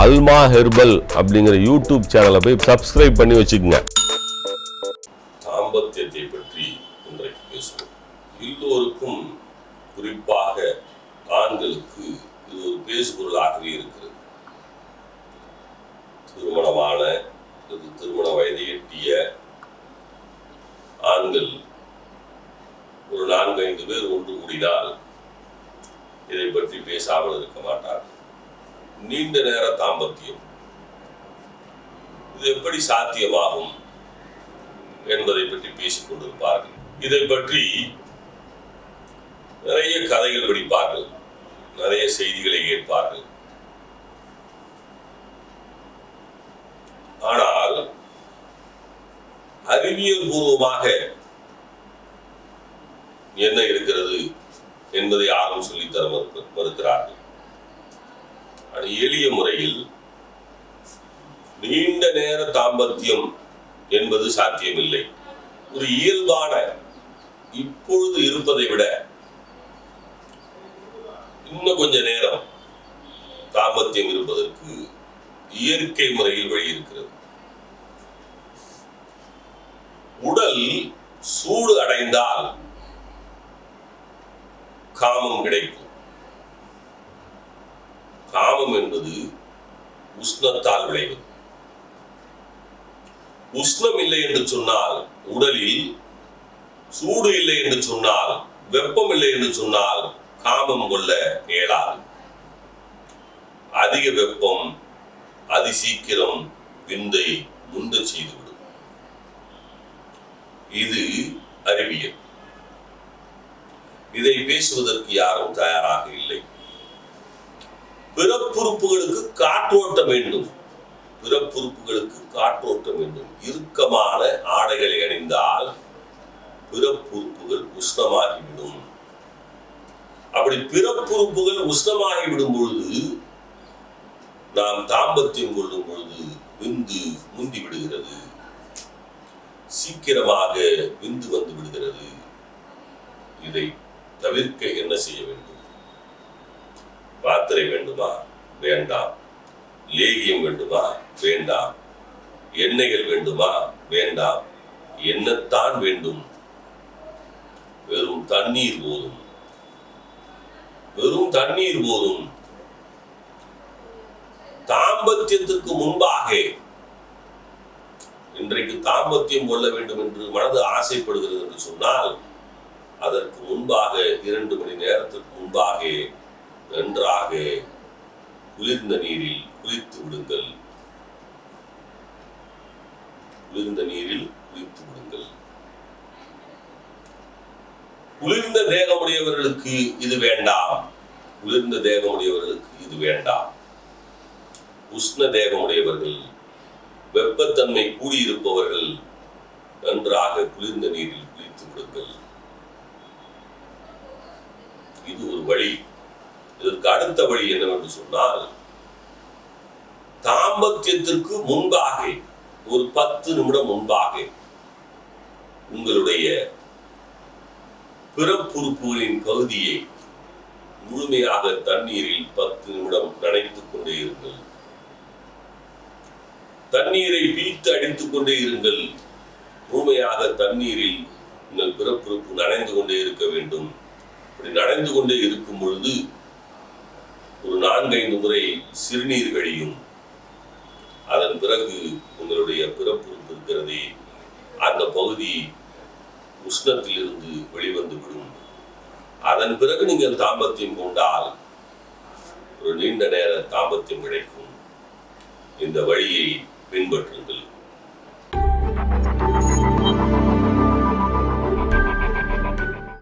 அல்மா herbal அப்படிங்கிற YouTube சேனலை போய் சப்ஸ்கிரைப் பண்ணி வச்சுக்கோங்க. தாம்பத்தியத்தை பற்றி இன்றைக்கு பேசுவோம். எல்லோருக்கும் குறிப்பாக ஆண்களுக்கு இது ஒரு பேசுபொருளாகவே இருக்கிறது. திருமணமான திருமண வயதை எட்டிய ஆண்கள் ஒரு நான்கு ஐந்து பேர் ஒன்று கூடினால் இதை பற்றி பேசாமல் இருக்க மாட்டார் நீண்ட நேர தாம்பத்தியம். இது எப்படி சாத்தியமாகும் என்பதை பற்றி பேசிக் கொண்டிருப்பார்கள். இதை பற்றி நிறைய கதைகள் படிப்பார்கள். நிறைய செய்திகளை கேட்பார்கள். ஆனால் அறிவியல் பூர்வமாக என்ன இருக்கிறது என்பதை யாரும் சொல்லித்தர மறுக்கிறார்கள். அது எளிய முறையில் நீண்ட நேர தாம்பத்தியம் என்பது சாத்தியமில்லை. ஒரு இயல்பான இப்பொழுது இருப்பதை விட இன்னும் கொஞ்ச நேரம் தாம்பத்தியம் இருப்பதற்கு இயற்கை முறையில் வழி இருக்கிறது. உடல் சூடு அடைந்தால் காமம் கிடைக்கும். காமம் என்பது உஷ்ணத்தால் விளைவது. உஷ்ணம் இல்லை என்று சொன்னால் உடலில் சூடு இல்லை என்று சொன்னால் வெப்பம் இல்லை என்று சொன்னால் காமம் கொள்ள இயலாது அதிக வெப்பம் அதி சீக்கிரம் விந்தை முந்த செய்துவிடும். இது அறிவியல். இதை பேசுவதற்கு யாரும் தயாராக இல்லை. பிறப்புறுப்புகளுக்கு காற்றோட்டம் வேண்டும். பிறப்புறுப்புகளுக்கு காற்றோட்டம் வேண்டும். இறுக்கமான ஆடைகளை அணிந்தால் பிறப்புறுப்புகள் உஷ்ணமாகிவிடும். அப்படி பிறப்புறுப்புகள் உஷ்ணமாகிவிடும் பொழுது நாம் தாம்பத்தியம் கொள்ளும் பொழுது விந்து முந்தி விடுகிறது. சீக்கிரமாக விந்து வந்து விடுகிறது. இதை தவிர்க்க என்ன செய்ய வேண்டும்? பாத்திரை வேண்டுமா? வேண்டாம் லேகியம் வேண்டுமா? வேண்டாம் எண்ணெய்கள் வேண்டுமா? வேண்டாம் என்னத்தான் வேண்டும். வெறும் தண்ணீர் போதும். வெறும் தண்ணீர் போதும். தாம்பத்தியத்திற்கு முன்பாக. இன்றைக்கு தாம்பத்தியம் கொள்ள வேண்டும் என்று மனது ஆசைப்படுகிறது என்று சொன்னால் அதற்கு முன்பாக இரண்டு மணி நேரத்திற்கு முன்பாக நன்றாக குளிர்ந்த நீரில் குளித்து விடுங்கள். குளிர்ந்த நீரில் குளித்து விடுங்கள். குளிர்ந்த தேகமுடையவர்களுக்கு இது வேண்டாம். குளிர்ந்த தேகமுடையவர்களுக்கு இது வேண்டாம். உஷ்ண தேகமுடையவர்கள் வெப்பத்தன்மை கூடியிருப்பவர்கள் நன்றாக குளிர்ந்த நீரில் குளித்து விடுங்கள். இது ஒரு வழி. அடுத்த வழி என்னவென்று சொன்னால் தாம்பத்தியத்திற்கு முன்பாக ஒரு பத்து நிமிடம் முன்பாக உங்களுடைய பிறப்புறுப்புகளின் பகுதியை முழுமையாக தண்ணீரில் பத்து நிமிடம் நனைத்துக் கொண்டே இருங்கள். தண்ணீரை பீத்து அடித்துக் கொண்டே இருங்கள். முழுமையாக தண்ணீரில் உங்கள் பிறப்புறுப்பு நனைந்து கொண்டே இருக்க வேண்டும். இப்படி நனைந்து கொண்டே இருக்கும் பொழுது ஒரு நான்கைந்து முறை சிறுநீர் கழியும். அதன் பிறகு உங்களுடைய பிறப்புறுப்பு இருக்கிறதே அந்த பகுதி உஷ்ணத்திலிருந்து வெளிவந்து விடும். அதன் பிறகு நீங்கள் தாம்பத்தியம் கொண்டால் ஒரு நீண்ட நேர தாம்பத்தியம் கிடைக்கும். இந்த வழியை பின்பற்றுங்கள்.